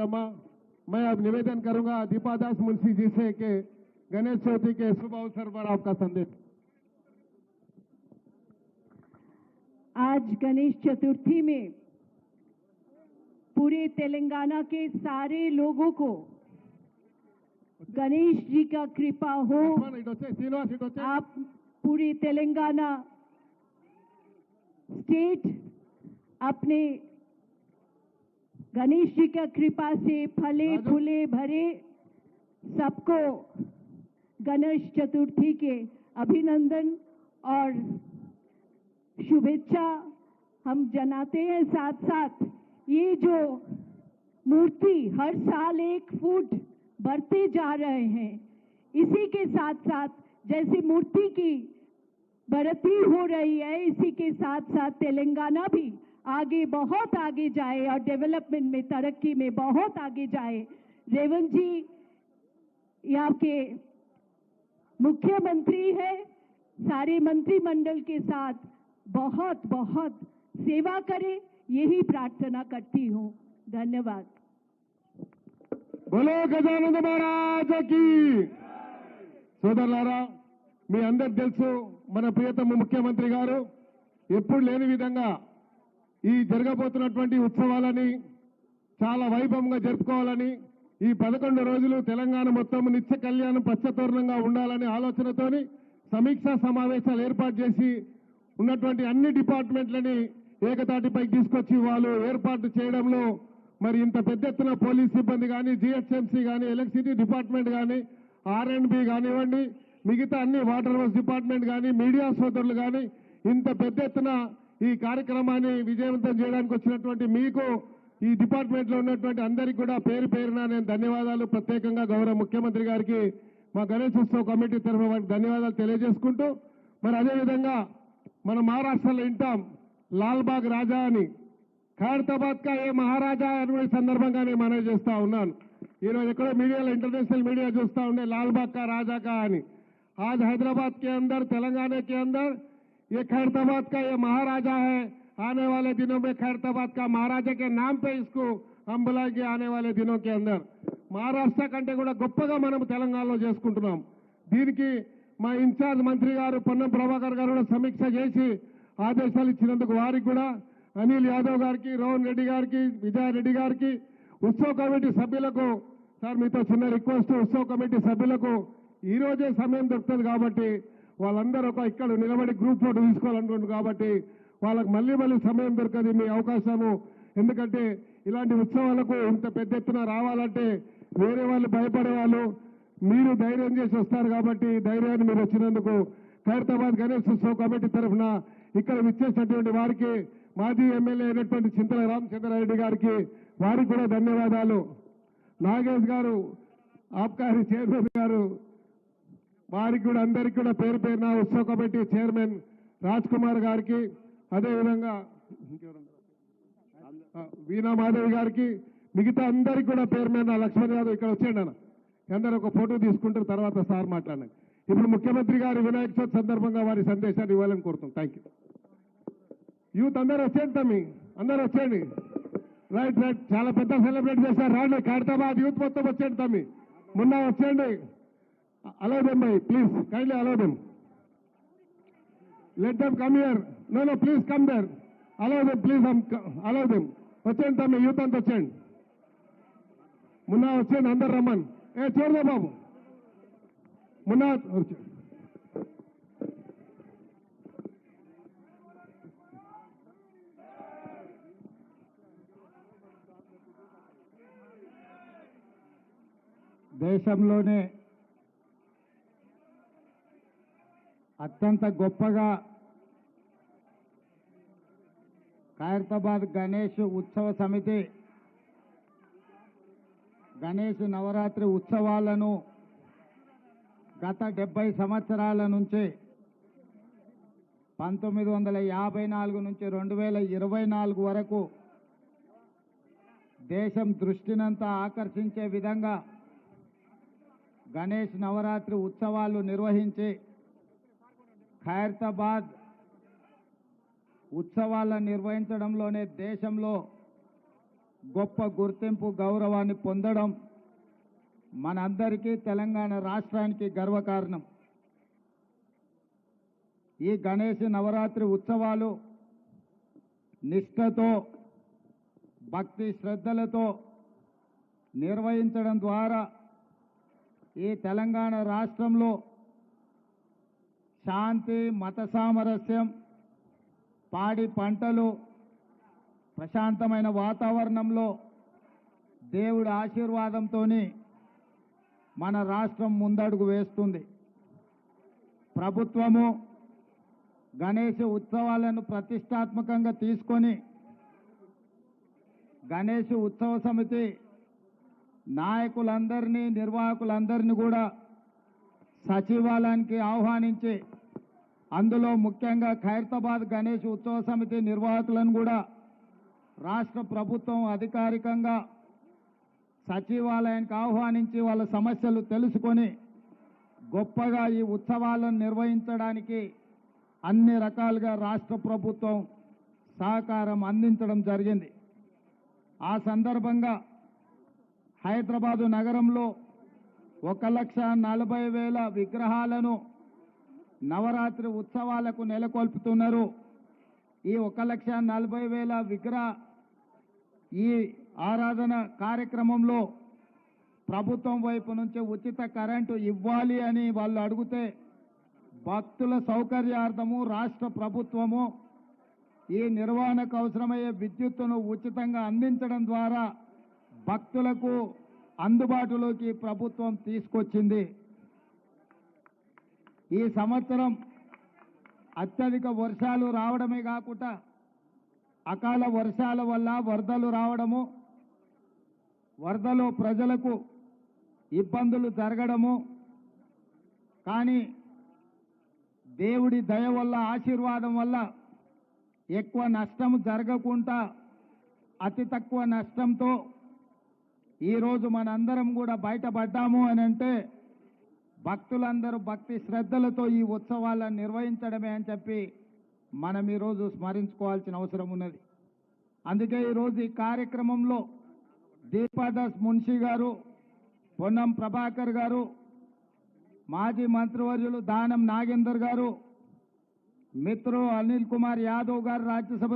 अम्मा मैं अब निवेदन करूँगा दीपादास मुंशी जी से के गणेश चौथी के शुभ अवसर पर आपका संदेश। आज गणेश चतुर्थी में पूरे तेलंगाना के सारे लोगों को गणेश जी का कृपा हो। तो तो आप पूरे तेलंगाना स्टेट अपने गणेश जी का कृपा से फले फूले भरे सबको गणेश चतुर्थी के अभिनंदन और शुभेच्छा हम जनाते हैं साथ साथ ये जो मूर्ति हर साल एक फुट बढ़ते जा रहे हैं इसी के साथ साथ जैसे मूर्ति की बढ़ती हो रही है इसी के साथ साथ तेलंगाना भी आगे बहुत आगे जाए और डेवलपमेंट में तरक्की में बहुत आगे जाए रेवंत जी यहाँ के मुख्यमंत्री है सारे मंत्रिमंडल के साथ बहुत बहुत सेवा करें यही प्रार्थना करती हूँ धन्यवाद బోలో గజానంద మహారాజకి సోదరులారా మీ అందరికి తెలుసు మన ప్రియతమ ముఖ్యమంత్రి గారు ఎప్పుడు లేని విధంగా ఈ జరగబోతున్నటువంటి ఉత్సవాలని చాలా వైభవంగా జరుపుకోవాలని ఈ పదకొండు రోజులు తెలంగాణ మొత్తం నిత్య కళ్యాణం పచ్చతోరణంగా ఉండాలనే ఆలోచనతోని సమీక్షా సమావేశాలు ఏర్పాటు చేసి ఉన్నటువంటి అన్ని డిపార్ట్మెంట్లని ఏకతాటిపైకి తీసుకొచ్చి వాళ్ళు ఏర్పాటు చేయడంలో మరి ఇంత పెద్ద ఎత్తున పోలీస్ సిబ్బంది కానీ జిహెచ్ఎంసీ కానీ ఎలక్ట్రిసిటీ డిపార్ట్మెంట్ కానీ ఆర్ అండ్ బి కానివ్వండి మిగతా అన్ని వాటర్ వర్క్స్ డిపార్ట్మెంట్ కానీ మీడియా సోదరులు కానీ ఇంత పెద్ద ఎత్తున ఈ కార్యక్రమాన్ని విజయవంతం చేయడానికి వచ్చినటువంటి మీకు ఈ డిపార్ట్మెంట్లో ఉన్నటువంటి అందరికి కూడా పేరు పేరున నేను ధన్యవాదాలు. ప్రత్యేకంగా గౌరవ ముఖ్యమంత్రి గారికి మా గణేష్ ఉత్సవ్ కమిటీ తరఫున వారికి ధన్యవాదాలు తెలియజేసుకుంటూ మరి అదేవిధంగా మన మహారాష్ట్రలో వింటాం లాల్బాగ్ రాజా అని. ఖైరతాబాద్ కా ఏ మహారాజా అనే సందర్భంగానే సందర్భంగా నేను మనవి చేస్తా ఉన్నాను. ఈరోజు ఎక్కడో మీడియాలో ఇంటర్నేషనల్ మీడియా చూస్తూ ఉండే లాల్బాగ్ కా రాజా కా అని. ఆజ్ హైదరాబాద్ కే అందర్ తెలంగాణ కే అందర్ ये खैरताबाद का ये महाराजा है आने वाले दिनों में खैरताबाद का महाराजा के नाम पे इसको हम बुलाएंगे आने वाले दिनों के अंदर మహారాష్ట్ర కంటే కూడా గొప్పగా మనం తెలంగాణలో చేసుకుంటున్నాం దీనికి మా ఇన్ఛార్జ్ మంత్రి గారు పొన్నం ప్రభాకర్ గారు కూడా సమీక్ష చేసి ఆదేశాలు ఇచ్చినందుకు వారికి కూడా అనిల్ యాదవ్ గారికి రోహన్ రెడ్డి గారికి విజయారెడ్డి గారికి ఉత్సవ కమిటీ సభ్యులకు సార్ మీతో చిన్న రిక్వెస్ట్ ఉత్సవ కమిటీ సభ్యులకు ఈ రోజే సమయం దొరుకుతుంది కాబట్టి వాళ్ళందరూ ఒక ఇక్కడ నిలబడి గ్రూప్ ఫోటో తీసుకోవాలనుకుంటున్నారు కాబట్టి వాళ్ళకి మళ్ళీ మళ్ళీ సమయం దొరకదు మీ అవకాశము. ఎందుకంటే ఇలాంటి ఉత్సవాలకు ఇంత పెద్ద ఎత్తున రావాలంటే వేరే వాళ్ళు భయపడే వాళ్ళు మీరు ధైర్యం చేసి వస్తారు కాబట్టి ధైర్యాన్ని మీరు వచ్చినందుకు ఖైరతాబాద్ గణేష్ ఉత్సవ కమిటీ తరఫున ఇక్కడ విచ్చేసినటువంటి వారికి మాజీ ఎమ్మెల్యే అయినటువంటి చింతల రామచంద్రారెడ్డి గారికి వారికి కూడా ధన్యవాదాలు. నాగేష్ గారు ఆబ్కారీ చైర్మన్ గారు వారికి కూడా అందరికీ కూడా పేరు పేరున ఉత్సవ కమిటీ చైర్మన్ రాజ్ కుమార్ గారికి అదేవిధంగా వీణా మాధవి గారికి మిగతా అందరికీ కూడా పేరు మీద లక్ష్మణ్ యాదవ్ ఇక్కడ వచ్చేయండి అన్న అందరూ ఒక ఫోటో తీసుకుంటారు తర్వాత సార్ మాట్లాడండి. ఇప్పుడు ముఖ్యమంత్రి గారి వినాయక చవితి సందర్భంగా వారి సందేశాన్ని ఇవ్వాలని కోరుతాం థ్యాంక్ యూ యూత్ అందరూ వచ్చేయండి తమ్మి. అందరూ వచ్చేయండి. రైట్ రైట్ చాలా పెద్ద సెలబ్రేట్ చేశారు. రాండి ఖైరతాబాద్ యూత్ మొత్తం వచ్చేయండి తమ్మి. మొన్న వచ్చేయండి. Allow them by please kindly allow them let them come here no no please come there allow them please allow them వచ్చేయండి తమ్మి యూత్ అంతా వచ్చేయండి మున్నా వచ్చేయండి అందరు రమ్మని ఏ చూడదా బాబు మున్నా దేశంలోనే అత్యంత గొప్పగా ఖైరతాబాద్ గణేష్ ఉత్సవ సమితి గణేష్ నవరాత్రి ఉత్సవాలను గత డెబ్బై సంవత్సరాల నుంచి పంతొమ్మిది వందల యాభై నాలుగు నుంచి రెండు వేల ఇరవై నాలుగు వరకు దేశం దృష్టినంతా ఆకర్షించే విధంగా గణేష్ నవరాత్రి ఉత్సవాలు నిర్వహించి ఖైరతాబాద్ ఉత్సవాలను నిర్వహించడంలోనే దేశంలో గొప్ప గుర్తింపు గౌరవాన్ని పొందడం మనందరికీ తెలంగాణ రాష్ట్రానికి గర్వకారణం. ఈ గణేష్ నవరాత్రి ఉత్సవాలు నిష్ఠతో భక్తి శ్రద్ధలతో నిర్వహించడం ద్వారా ఈ తెలంగాణ రాష్ట్రంలో శాంతి మత సామరస్యం పాడి పంటలు ప్రశాంతమైన వాతావరణంలో దేవుడి ఆశీర్వాదంతో మన రాష్ట్రం ముందడుగు వేస్తుంది. ప్రభుత్వము గణేష ఉత్సవాలను ప్రతిష్టాత్మకంగా తీసుకొని గణేష్ ఉత్సవ సమితి నాయకులందరినీ నిర్వాహకులందరినీ కూడా సచివాలయానికి ఆహ్వానించి అందులో ముఖ్యంగా ఖైరతాబాద్ గణేష్ ఉత్సవ సమితి నిర్వాహకులను కూడా రాష్ట్ర ప్రభుత్వం అధికారికంగా సచివాలయానికి ఆహ్వానించి వాళ్ళ సమస్యలు తెలుసుకొని గొప్పగా ఈ ఉత్సవాలను నిర్వహించడానికి అన్ని రకాలుగా రాష్ట్ర ప్రభుత్వం సహకారం అందించడం జరిగింది. ఆ సందర్భంగా హైదరాబాదు నగరంలో ఒక లక్ష నలభై వేల విగ్రహాలను నవరాత్రి ఉత్సవాలకు నెలకొల్పుతున్నారు. ఈ ఒక లక్ష నలభై వేల విగ్రహ ఈ ఆరాధన కార్యక్రమంలో ప్రభుత్వం వైపు నుంచి ఉచిత కరెంటు ఇవ్వాలి అని వాళ్ళు అడిగితే భక్తుల సౌకర్యార్థము రాష్ట్ర ప్రభుత్వము ఈ నిర్వహణకు అవసరమయ్యే విద్యుత్తును ఉచితంగా అందించడం ద్వారా భక్తులకు అందుబాటులోకి ప్రభుత్వం తీసుకొచ్చింది. ఈ సంవత్సరం అత్యధిక వర్షాలు రావడమే కాకుండా అకాల వర్షాల వల్ల వరదలు రావడము వరదలో ప్రజలకు ఇబ్బందులు జరగడము. కానీ దేవుడి దయ వల్ల ఆశీర్వాదం వల్ల ఎక్కువ నష్టం జరగకుండా అతి తక్కువ నష్టంతో ఈరోజు మనందరం కూడా బయటపడ్డాము అని అంటే భక్తులందరూ భక్తి శ్రద్ధలతో ఈ ఉత్సవాలను నిర్వహించడమే అని చెప్పి మనం ఈరోజు స్మరించుకోవాల్సిన అవసరం ఉన్నది. అందుకే ఈరోజు ఈ కార్యక్రమంలో దీపాదాస్ మున్షి గారు పొన్నం ప్రభాకర్ గారు మాజీ మంత్రివర్యులు దానం నాగేందర్ గారు మిత్రు అనిల్ కుమార్ యాదవ్ గారు రాజ్యసభ